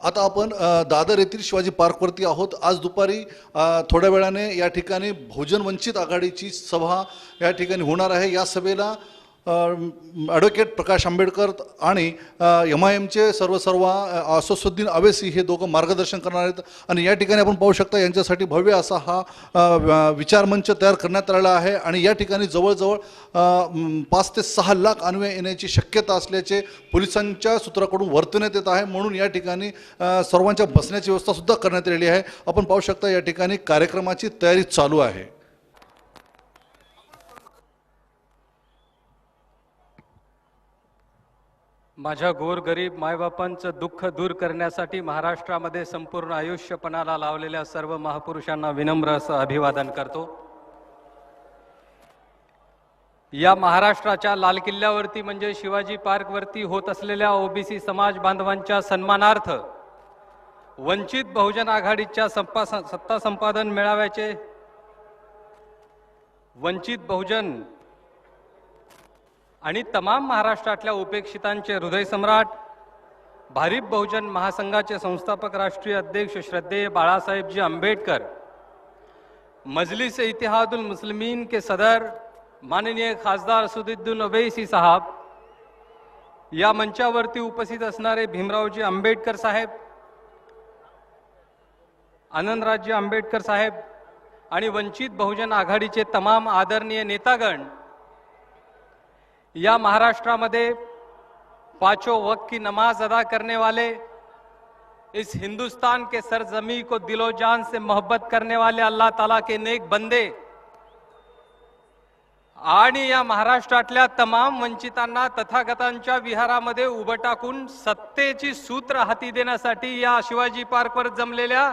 आता आपण दादर येथील शिवाजी पार्कवरती आहोत. आज दुपारी थोड्या वेळाने या ठिकाणी बहुजन वंचित आघाडीची सभा या ठिकाणी होणार आहे. या सभेला ॲडव्होकेट प्रकाश आंबेडकर आणि एम आय एमचे सर्व सर्व असोसुद्दीन अवेसी हे दोघं मार्गदर्शन करणार आहेत. आणि या ठिकाणी आपण पाहू शकता यांच्यासाठी भव्य असा हा विचारमंच तयार करण्यात आलेला आहे. आणि या ठिकाणी जवळजवळ पाच ते सहा लाख अन्वय येण्याची शक्यता असल्याचे पोलिसांच्या सूत्राकडून वर्तवण्यात येत आहे. म्हणून या ठिकाणी सर्वांच्या बसण्याची व्यवस्थासुद्धा करण्यात आलेली आहे. आपण पाहू शकता या ठिकाणी कार्यक्रमाची तयारी चालू आहे. माझ्या गोरगरीब मायबापांचं दुःख दूर करण्यासाठी महाराष्ट्रामध्ये संपूर्ण आयुष्यपणाला लावलेल्या सर्व महापुरुषांना विनम्र असं अभिवादन करतो. या महाराष्ट्राच्या लाल किल्ल्यावरती म्हणजे शिवाजी पार्कवरती होत असलेल्या ओबीसी समाज बांधवांच्या सन्मानार्थ वंचित बहुजन आघाडीच्या संपा सत्ता संपादन मेळाव्याचे वंचित बहुजन आणि तमाम महाराष्ट्रातल्या उपेक्षितांचे हृदय सम्राट भारिप बहुजन महासंघाचे संस्थापक राष्ट्रीय अध्यक्ष श्रद्धेय बाळासाहेबजी आंबेडकर मजलिस इतिहादुल मुस्लिमीन के सदर माननीय खासदार सुदीद्दीन ओवैसी साहब या मंचावरती उपस्थित असणारे भीमरावजी आंबेडकर साहेब आनंदराजी आंबेडकर साहेब आणि वंचित बहुजन आघाडीचे तमाम आदरणीय नेतागण या महाराष्ट्रामध्ये पांचों वक्त की नमाज अदा करने वाले इस हिंदुस्तान के सरजमी को दिलो जान से मोहब्बत करने वाले अल्लाह ताला के नेक बंदे आणि या महाराष्ट्रातल्या तमाम वंचितांना तथागतांच्या विहारामध्ये उभं टाकून सत्तेची सूत्र हाती देण्यासाठी या शिवाजी पार्कवर जमलेल्या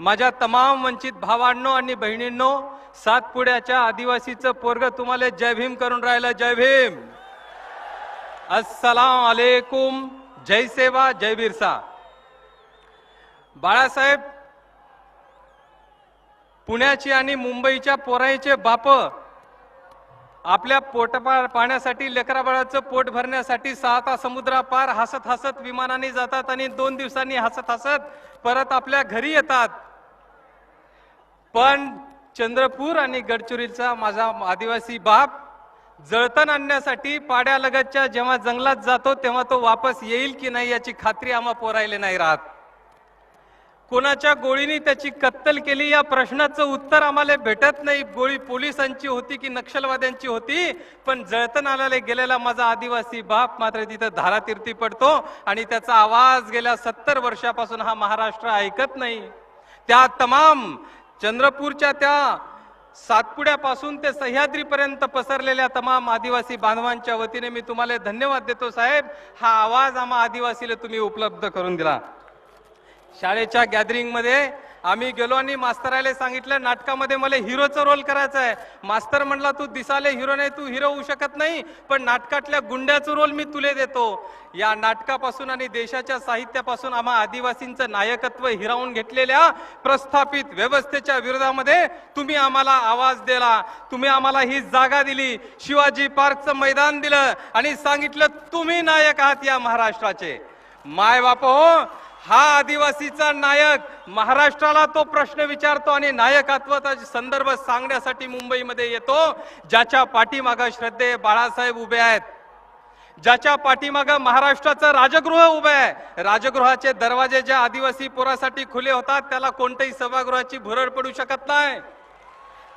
माझ्या तमाम वंचित भावांनो आणि बहिणींनो सातपुड्याच्या आदिवासीचं पोरग तुम्हाला जय भीम करून राहिलं. जय भीम. अस्सलाम अलैकुम जय सेवा जय बिरसा. बाळासाहेब पुण्याची आणि मुंबईच्या पोराईचे बाप आपल्या पोट पाण्यासाठी लेकराबाळाचं पोट भरण्यासाठी सहा समुद्रापार हसत हसत विमानाने जातात आणि दोन दिवसांनी हसत हसत परत आपल्या घरी येतात. पण चंद्रपूर आणि गडचिरोलीचा माझा आदिवासी बाप जळतण आणण्यासाठी पाड्यालगतच्या जेव्हा जंगलात जातो तेव्हा तो वापस येईल की नाही याची खात्री आम्हा पोरायले नाही राहत. कोणाच्या गोळीने त्याची कत्तल केली या प्रश्नाचं उत्तर आम्हाला भेटत नाही. गोळी पोलिसांची होती की नक्षलवाद्यांची होती पण जळतण आल्याला गेलेला माझा आदिवासी बाप मात्र तिथं धारातीर्थी पडतो आणि त्याचा आवाज गेल्या सत्तर वर्षापासून हा महाराष्ट्र ऐकत नाही. त्या तमाम चंद्रपूरच्या त्या सातपुड्यापासून ते सह्याद्रीपर्यंत पसरलेल्या तमाम आदिवासी बांधवांच्या वतीने मी तुम्हाला धन्यवाद देतो साहेब. हा आवाज आम्हा आदिवासीला तुम्ही उपलब्ध करून दिला. शाळेच्या गॅदरिंगमध्ये आम्ही गेलो आणि मास्तराला सांगितलं नाटकामध्ये मला हिरोचा रोल करायचा आहे मास्तर म्हणला तू दिसाले हिरो नाही तू हिरो होऊ शकत नाही पण नाटकातल्या गुंड्याचा रोल मी तुले देतो. या नाटकापासून आणि देशाच्या साहित्यापासून आम्हा आदिवासींचं नायकत्व हिरावून घेतलेल्या प्रस्थापित व्यवस्थेच्या विरोधामध्ये तुम्ही आम्हाला आवाज दिला. तुम्ही आम्हाला ही जागा दिली. शिवाजी पार्कचं मैदान दिलं आणि सांगितलं तुम्ही नायक आहात या महाराष्ट्राचे. माय बाप हो हा आदिवासीचा नायक महाराष्ट्राला तो प्रश्न विचारतो आणि नायकत्वाचा संदर्भ सांगण्यासाठी मुंबईमध्ये येतो ज्याच्या पाठीमागं श्रद्धे बाळासाहेब उभे आहेत. ज्याच्या पाठीमागं महाराष्ट्राचं राजगृह उभं आहे. राजगृहाचे दरवाजे ज्या आदिवासी पोरासाठी खुले होतात त्याला कोणत्याही सभागृहाची भुरळ पडू शकत नाही.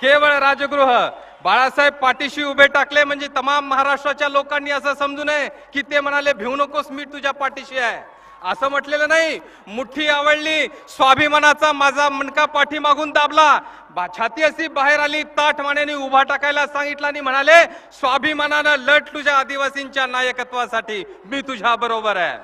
केवळ राजगृह. बाळासाहेब पाठीशी उभे टाकले म्हणजे तमाम महाराष्ट्राच्या लोकांनी असं समजू नये की ते म्हणाले भिवू नकोस मी तुझ्या पाठीशी आहे. असं म्हटलेलं नाही. मुठ्ठी आवडली स्वाभिमानाचा माझा मणका पाठीमागून दाबला. बा- छाती अशी बाहेर आली ताठ मानेने उभा टाकायला सांगितलं आणि म्हणाले स्वाभिमानानं लढ तुझ्या आदिवासींच्या नायकत्वासाठी. मी तुझ्या बरोबर आहे.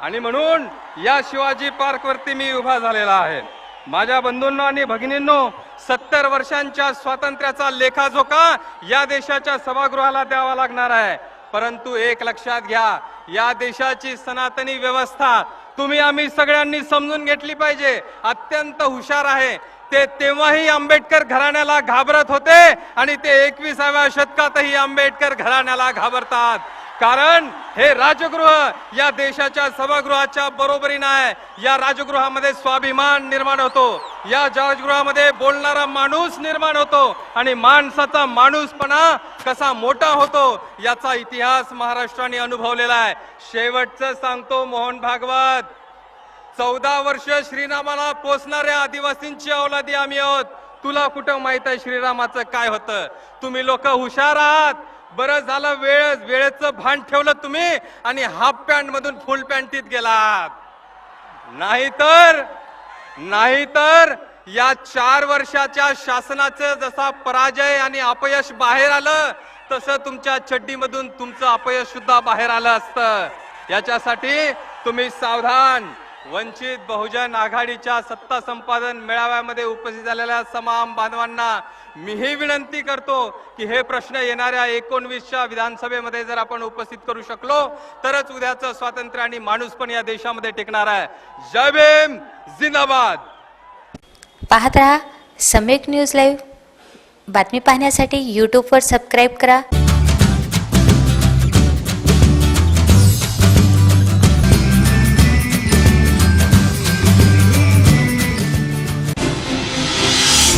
आणि म्हणून या शिवाजी पार्क वरती मी उभा झालेला आहे. माझ्या बंधूंनो आणि भगिनींनो सत्तर वर्षांच्या स्वातंत्र्याचा लेखाजोखा या देशाच्या सभागृहाला द्यावा लागणार आहे. परंतु एक लक्षात घ्या या देशाची सनातनी व्यवस्था तुम्ही आम्ही सगळ्यांनी समजून घेतली पाहिजे. अत्यंत हुशार आहे. ते तेव्हाही आंबेडकर घराण्याला घाबरत होते आणि ते एकविसाव्या शतकातही आंबेडकर घराण्याला घाबरतात. कारण हे राजगृह या देशाच्या सभागृहाच्या बरोबरीनं आहे. या राजगृहामध्ये स्वाभिमान निर्माण होतो. या राजगृहामध्ये बोलणारा माणूस निर्माण होतो आणि माणसाचा माणूसपणा कसा मोठा होतो याचा इतिहास महाराष्ट्राने अनुभवलेला आहे. शेवटचं सांगतो मोहन भागवत. चौदा वर्ष श्रीरामाला पोचणाऱ्या आदिवासींची औलादी आम्ही आहोत. तुला कुठं माहीत आहे श्रीरामाचं काय होतं? तुम्ही लोक हुशार आहात. बरं झालं वेळ वेळेचं भान ठेवलं तुम्ही आणि हाफ पॅन्ट मधून फुल पॅन्टीत गेलात. नाहीतर नाहीतर या चार वर्षाच्या शासनाचं जसा पराजय आणि अपयश बाहेर आलं तसं तुमच्या चड्डीमधून तुमचं अपयश सुद्धा बाहेर आलं असतं. याच्यासाठी तुम्ही सावधान वंचित बहुजन आघाडीच्या सत्ता संपादन मेळाव्यामध्ये उपस्थित झालेल्या समाम बांधवांना मीही विनंती करतो की हे प्रश्न येणाऱ्या एकोणवीसच्या विधानसभेमध्ये जर आपण उपस्थित करू शकलो तरच उद्याचं स्वातंत्र्य आणि माणूस पण या देशामध्ये टिकणार आहे. जय भीम जिंदाबाद. पाहत राहा सम्यक न्यूज लाईव्ह. बातमी पाहण्यासाठी यूट्यूबवर सबस्क्राईब करा.